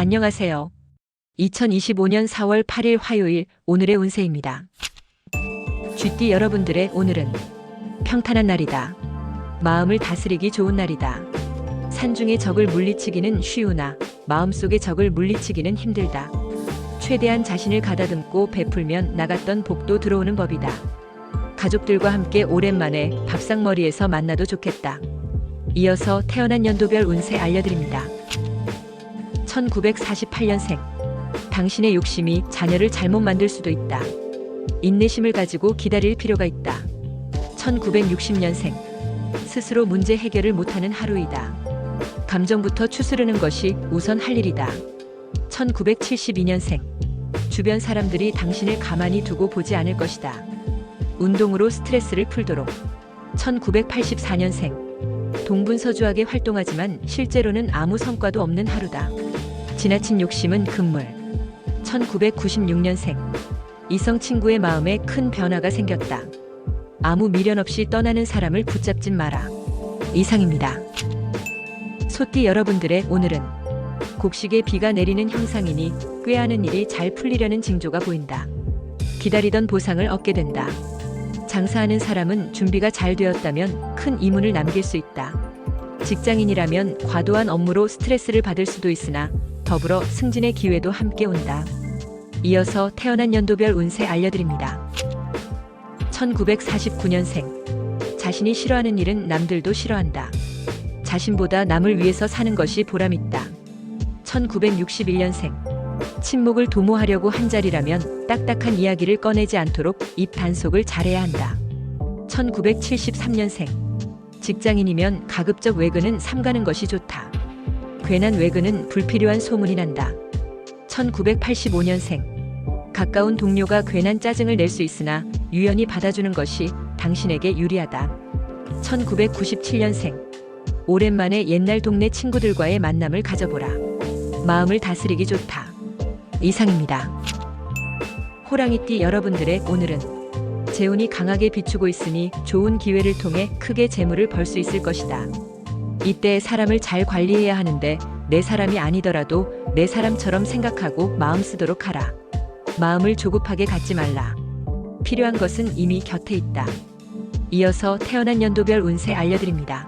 안녕하세요. 2025년 4월 8일 화요일 오늘의 운세입니다. 쥐띠 여러분들의 오늘은 평탄한 날이다. 마음을 다스리기 좋은 날이다. 산중의 적을 물리치기는 쉬우나 마음속의 적을 물리치기는 힘들다. 최대한 자신을 가다듬고 베풀면 나갔던 복도 들어오는 법이다. 가족들과 함께 오랜만에 밥상머리에서 만나도 좋겠다. 이어서 태어난 연도별 운세 알려드립니다. 1948년생. 당신의 욕심이 자녀를 잘못 만들 수도 있다. 인내심을 가지고 기다릴 필요가 있다. 1960년생. 스스로 문제 해결을 못하는 하루이다. 감정부터 추스르는 것이 우선 할 일이다. 1972년생. 주변 사람들이 당신을 가만히 두고 보지 않을 것이다. 운동으로 스트레스를 풀도록. 1984년생. 동분서주하게 활동하지만 실제로는 아무 성과도 없는 하루다. 지나친 욕심은 금물. 1996년생. 이성 친구의 마음에 큰 변화가 생겼다. 아무 미련 없이 떠나는 사람을 붙잡진 마라. 이상입니다. 소띠 여러분들의 오늘은 곡식에 비가 내리는 형상이니 꾀하는 일이 잘 풀리려는 징조가 보인다. 기다리던 보상을 얻게 된다. 장사하는 사람은 준비가 잘 되었다면 큰 이문을 남길 수 있다. 직장인이라면 과도한 업무로 스트레스를 받을 수도 있으나 더불어 승진의 기회도 함께 온다. 이어서 태어난 연도별 운세 알려드립니다. 1949년생. 자신이 싫어하는 일은 남들도 싫어한다. 자신보다 남을 위해서 사는 것이 보람있다. 1961년생. 침묵을 도모하려고 한 자리라면 딱딱한 이야기를 꺼내지 않도록 입 단속을 잘해야 한다. 1973년생. 직장인이면 가급적 외근은 삼가는 것이 좋다. 괜한 외근은 불필요한 소문이 난다. 1985년생. 가까운 동료가 괜한 짜증을 낼 수 있으나 유연히 받아주는 것이 당신에게 유리하다. 1997년생. 오랜만에 옛날 동네 친구들과의 만남을 가져보라. 마음을 다스리기 좋다. 이상입니다. 호랑이띠 여러분들의 오늘은 재운이 강하게 비추고 있으니 좋은 기회를 통해 크게 재물을 벌 수 있을 것이다. 이때 사람을 잘 관리해야 하는데 내 사람이 아니더라도 내 사람처럼 생각하고 마음 쓰도록 하라. 마음을 조급하게 갖지 말라. 필요한 것은 이미 곁에 있다. 이어서 태어난 연도별 운세 알려드립니다.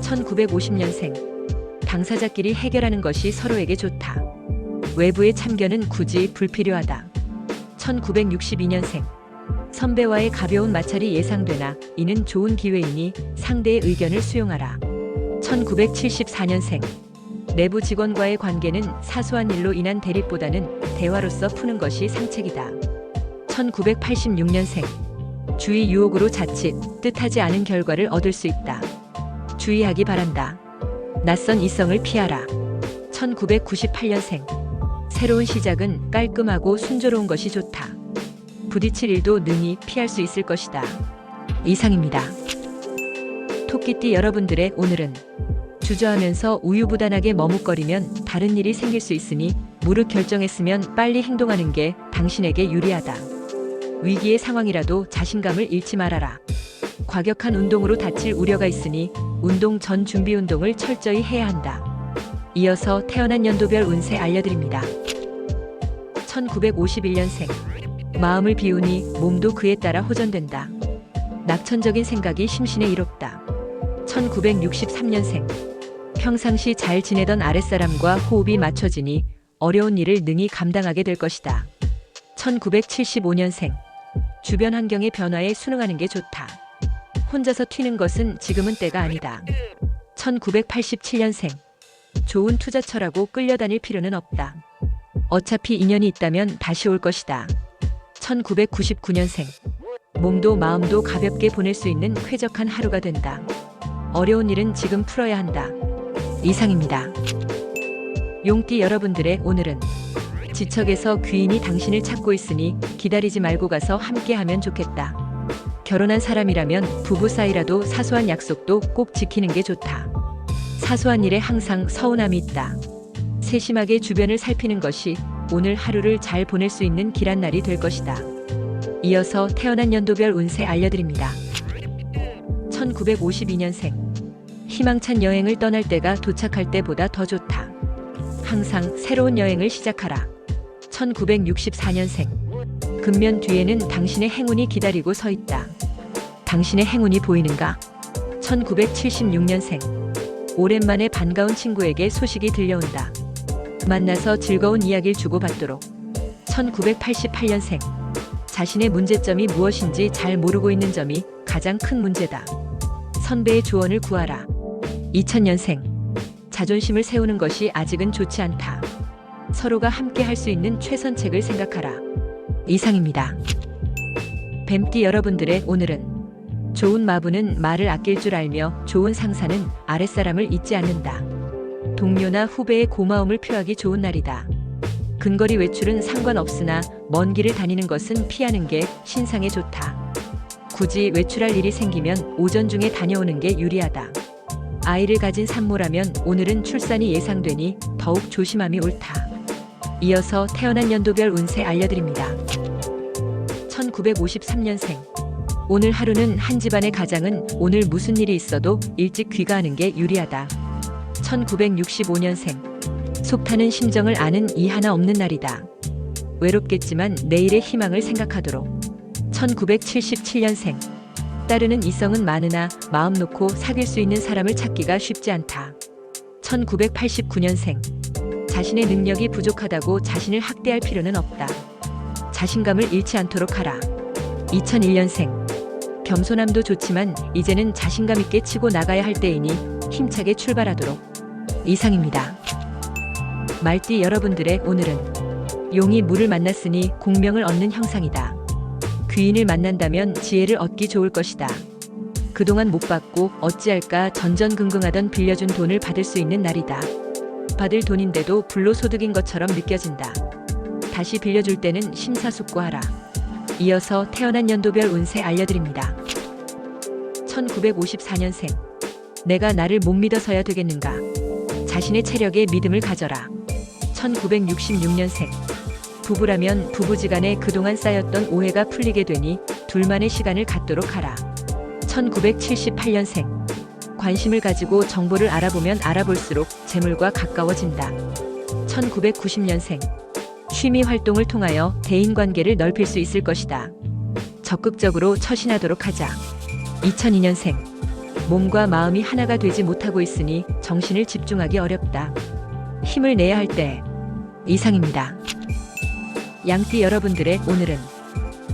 1950년생. 당사자끼리 해결하는 것이 서로에게 좋다. 외부의 참견은 굳이 불필요하다. 1962년생. 선배와의 가벼운 마찰이 예상되나 이는 좋은 기회이니 상대의 의견을 수용하라. 1974년생. 내부 직원과의 관계는 사소한 일로 인한 대립보다는 대화로서 푸는 것이 상책이다. 1986년생. 주의 유혹으로 자칫 뜻하지 않은 결과를 얻을 수 있다. 주의하기 바란다. 낯선 이성을 피하라. 1998년생. 새로운 시작은 깔끔하고 순조로운 것이 좋다. 부딪힐 일도 능히 피할 수 있을 것이다. 이상입니다. 토끼띠 여러분들의 오늘은 주저하면서 우유부단하게 머뭇거리면 다른 일이 생길 수 있으니 무릇 결정했으면 빨리 행동하는 게 당신에게 유리하다. 위기의 상황이라도 자신감을 잃지 말아라. 과격한 운동으로 다칠 우려가 있으니 운동 전 준비 운동을 철저히 해야 한다. 이어서 태어난 연도별 운세 알려드립니다. 1951년생. 마음을 비우니 몸도 그에 따라 호전된다. 낙천적인 생각이 심신에 이롭다. 1963년생. 평상시 잘 지내던 아랫사람과 호흡이 맞춰지니 어려운 일을 능히 감당하게 될 것이다. 1975년생. 주변 환경의 변화에 순응하는 게 좋다. 혼자서 튀는 것은 지금은 때가 아니다. 1987년생. 좋은 투자처라고 끌려다닐 필요는 없다. 어차피 인연이 있다면 다시 올 것이다. 1999년생. 몸도 마음도 가볍게 보낼 수 있는 쾌적한 하루가 된다. 어려운 일은 지금 풀어야 한다. 이상입니다. 용띠 여러분들의 오늘은 지척에서 귀인이 당신을 찾고 있으니 기다리지 말고 가서 함께 하면 좋겠다. 결혼한 사람이라면 부부 사이라도 사소한 약속도 꼭 지키는 게 좋다. 사소한 일에 항상 서운함이 있다. 세심하게 주변을 살피는 것이 오늘 하루를 잘 보낼 수 있는 길한 날이 될 것이다. 이어서 태어난 연도별 운세 알려드립니다. 1952년생. 희망찬 여행을 떠날 때가 도착할 때보다 더 좋다. 항상 새로운 여행을 시작하라. 1964년생. 근면 뒤에는 당신의 행운이 기다리고 서 있다. 당신의 행운이 보이는가? 1976년생. 오랜만에 반가운 친구에게 소식이 들려온다. 만나서 즐거운 이야기를 주고받도록. 1988년생. 자신의 문제점이 무엇인지 잘 모르고 있는 점이 가장 큰 문제다. 선배의 조언을 구하라. 2000년생. 자존심을 세우는 것이 아직은 좋지 않다. 서로가 함께 할 수 있는 최선책을 생각하라. 이상입니다. 뱀띠 여러분들의 오늘은 좋은 마부는 말을 아낄 줄 알며 좋은 상사는 아랫사람을 잊지 않는다. 동료나 후배의 고마움을 표하기 좋은 날이다. 근거리 외출은 상관없으나 먼 길을 다니는 것은 피하는 게 신상에 좋다. 굳이 외출할 일이 생기면 오전 중에 다녀오는 게 유리하다. 아이를 가진 산모라면 오늘은 출산이 예상되니 더욱 조심함이 옳다. 이어서 태어난 연도별 운세 알려드립니다. 1953년생. 오늘 하루는 한 집안의 가장은 오늘 무슨 일이 있어도 일찍 귀가하는 게 유리하다. 1965년생. 속 타는 심정을 아는 이 하나 없는 날이다. 외롭겠지만 내일의 희망을 생각하도록. 1977년생. 따르는 이성은 많으나 마음 놓고 사귈 수 있는 사람을 찾기가 쉽지 않다. 1989년생. 자신의 능력이 부족하다고 자신을 학대할 필요는 없다. 자신감을 잃지 않도록 하라. 2001년생. 겸손함도 좋지만 이제는 자신감 있게 치고 나가야 할 때이니 힘차게 출발하도록. 이상입니다. 말띠 여러분들의 오늘은 용이 물을 만났으니 공명을 얻는 형상이다. 귀인을 만난다면 지혜를 얻기 좋을 것이다. 그동안 못 받고 어찌할까 전전긍긍하던 빌려준 돈을 받을 수 있는 날이다. 받을 돈인데도 불로소득인 것처럼 느껴진다. 다시 빌려줄 때는 심사숙고하라. 이어서 태어난 연도별 운세 알려드립니다. 1954년생. 내가 나를 못 믿어서야 되겠는가? 자신의 체력에 믿음을 가져라. 1966년생. 부부라면 부부지간에 그동안 쌓였던 오해가 풀리게 되니 둘만의 시간을 갖도록 하라. 1978년생. 관심을 가지고 정보를 알아보면 알아볼수록 재물과 가까워진다. 1990년생. 취미 활동을 통하여 대인 관계를 넓힐 수 있을 것이다. 적극적으로 처신하도록 하자. 2002년생. 몸과 마음이 하나가 되지 못하고 있으니 정신을 집중하기 어렵다. 힘을 내야 할 때. 이상입니다. 양띠 여러분들의 오늘은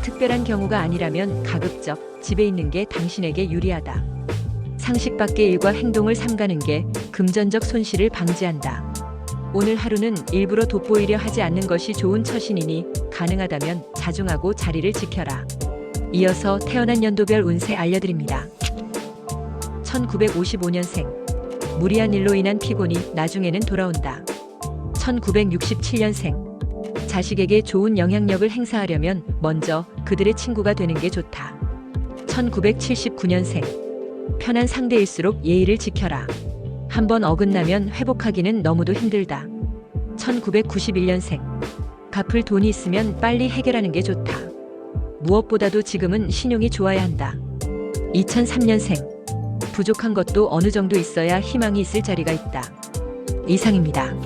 특별한 경우가 아니라면 가급적 집에 있는 게 당신에게 유리하다. 상식 밖의 일과 행동을 삼가는 게 금전적 손실을 방지한다. 오늘 하루는 일부러 돋보이려 하지 않는 것이 좋은 처신이니 가능하다면 자중하고 자리를 지켜라. 이어서 태어난 연도별 운세 알려드립니다. 1955년생. 무리한 일로 인한 피곤이 나중에는 돌아온다. 1967년생. 자식에게 좋은 영향력을 행사하려면 먼저 그들의 친구가 되는 게 좋다. 1979년생. 편한 상대일수록 예의를 지켜라. 한번 어긋나면 회복하기는 너무도 힘들다. 1991년생. 갚을 돈이 있으면 빨리 해결하는 게 좋다. 무엇보다도 지금은 신용이 좋아야 한다. 2003년생. 부족한 것도 어느 정도 있어야 희망이 있을 자리가 있다. 이상입니다.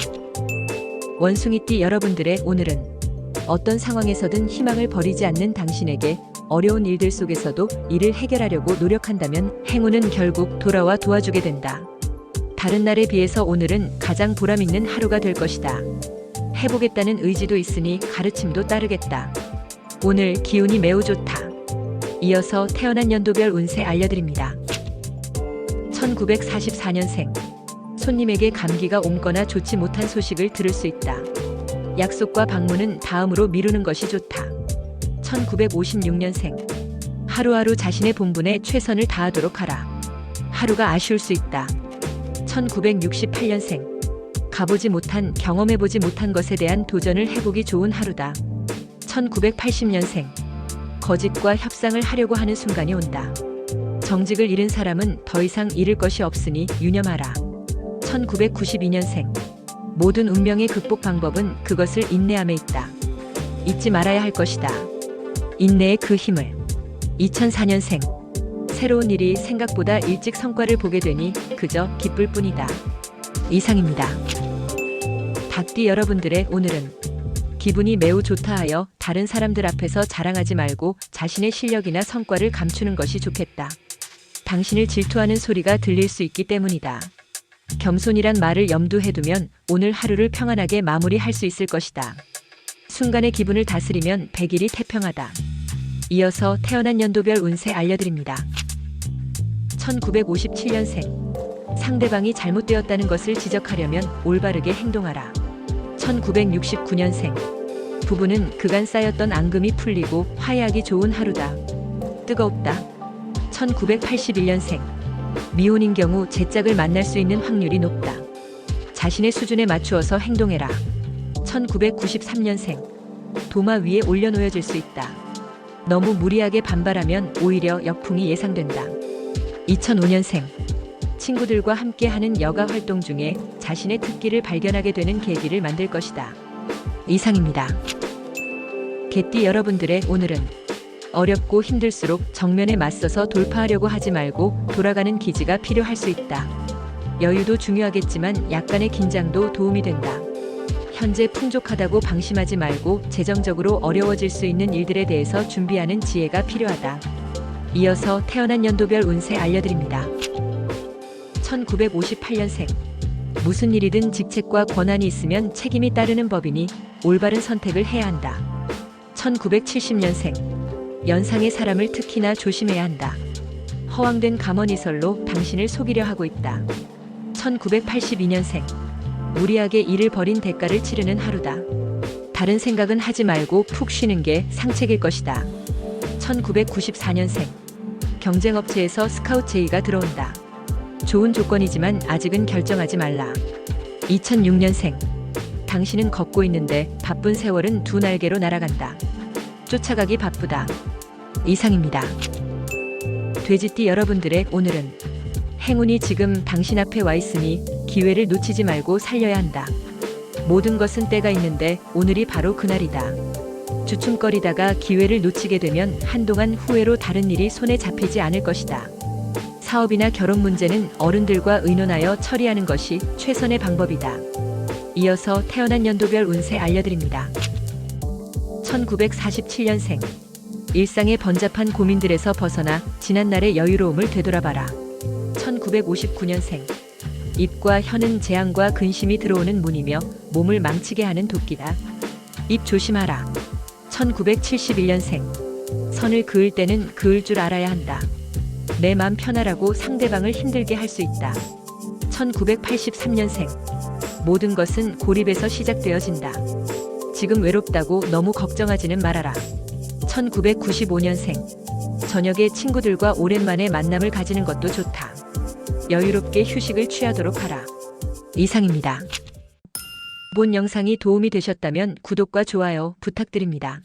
원숭이띠 여러분들의 오늘은 어떤 상황에서든 희망을 버리지 않는 당신에게 어려운 일들 속에서도 이를 해결하려고 노력한다면 행운은 결국 돌아와 도와주게 된다. 다른 날에 비해서 오늘은 가장 보람 있는 하루가 될 것이다. 해보겠다는 의지도 있으니 가르침도 따르겠다. 오늘 기운이 매우 좋다. 이어서 태어난 연도별 운세 알려드립니다. 1944년생. 손님에게 감기가 옮거나 좋지 못한 소식을 들을 수 있다. 약속과 방문은 다음으로 미루는 것이 좋다. 1956년생. 하루하루 자신의 본분에 최선을 다하도록 하라. 하루가 아쉬울 수 있다. 1968년생. 가보지 못한, 경험해보지 못한 것에 대한 도전을 해보기 좋은 하루다. 1980년생. 거짓과 협상을 하려고 하는 순간이 온다. 정직을 잃은 사람은 더 이상 잃을 것이 없으니 유념하라. 1992년생. 모든 운명의 극복 방법은 그것을 인내함에 있다. 잊지 말아야 할 것이다. 인내의 그 힘을. 2004년생. 새로운 일이 생각보다 일찍 성과를 보게 되니 그저 기쁠 뿐이다. 이상입니다. 닭띠 여러분들의 오늘은 기분이 매우 좋다 하여 다른 사람들 앞에서 자랑하지 말고 자신의 실력이나 성과를 감추는 것이 좋겠다. 당신을 질투하는 소리가 들릴 수 있기 때문이다. 겸손이란 말을 염두해 두면 오늘 하루를 평안하게 마무리할 수 있을 것이다. 순간의 기분을 다스리면 백일이 태평하다. 이어서 태어난 연도별 운세 알려드립니다. 1957년생. 상대방이 잘못되었다는 것을 지적하려면 올바르게 행동하라. 1969년생. 부부는 그간 쌓였던 앙금이 풀리고 화해하기 좋은 하루다. 뜨겁다. 1981년생. 미혼인 경우 제 짝을 만날 수 있는 확률이 높다. 자신의 수준에 맞추어서 행동해라. 1993년생. 도마 위에 올려놓여질 수 있다. 너무 무리하게 반발하면 오히려 역풍이 예상된다. 2005년생. 친구들과 함께 하는 여가 활동 중에 자신의 특기를 발견하게 되는 계기를 만들 것이다. 이상입니다. 개띠 여러분들의 오늘은 어렵고 힘들수록 정면에 맞서서 돌파하려고 하지 말고 돌아가는 기지가 필요할 수 있다. 여유도 중요하겠지만 약간의 긴장도 도움이 된다. 현재 풍족하다고 방심하지 말고 재정적으로 어려워질 수 있는 일들에 대해서 준비하는 지혜가 필요하다. 이어서 태어난 연도별 운세 알려드립니다. 1958년생. 무슨 일이든 직책과 권한이 있으면 책임이 따르는 법이니 올바른 선택을 해야 한다. 1970년생. 연상의 사람을 특히나 조심해야 한다. 허황된 감언이설로 당신을 속이려 하고 있다. 1982년생. 무리하게 일을 벌인 대가를 치르는 하루다. 다른 생각은 하지 말고 푹 쉬는 게 상책일 것이다. 1994년생. 경쟁업체에서 스카우트 제의가 들어온다. 좋은 조건이지만 아직은 결정하지 말라. 2006년생. 당신은 걷고 있는데 바쁜 세월은 두 날개로 날아간다. 쫓아가기 바쁘다. 이상입니다. 돼지띠 여러분들의 오늘은 행운이 지금 당신 앞에 와 있으니 기회를 놓치지 말고 살려야 한다. 모든 것은 때가 있는데 오늘이 바로 그날이다. 주춤거리다가 기회를 놓치게 되면 한동안 후회로 다른 일이 손에 잡히지 않을 것이다. 사업이나 결혼 문제는 어른들과 의논하여 처리하는 것이 최선의 방법이다. 이어서 태어난 연도별 운세 알려드립니다. 1947년생. 일상의 번잡한 고민들에서 벗어나 지난날의 여유로움을 되돌아봐라. 1959년생. 입과 혀는 재앙과 근심이 들어오는 문이며 몸을 망치게 하는 도끼다. 입 조심하라. 1971년생. 선을 그을 때는 그을 줄 알아야 한다. 내 맘 편하라고 상대방을 힘들게 할 수 있다. 1983년생. 모든 것은 고립에서 시작되어진다. 지금 외롭다고 너무 걱정하지는 말아라. 1995년생. 저녁에 친구들과 오랜만에 만남을 가지는 것도 좋다. 여유롭게 휴식을 취하도록 하라. 이상입니다. 본 영상이 도움이 되셨다면 구독과 좋아요 부탁드립니다.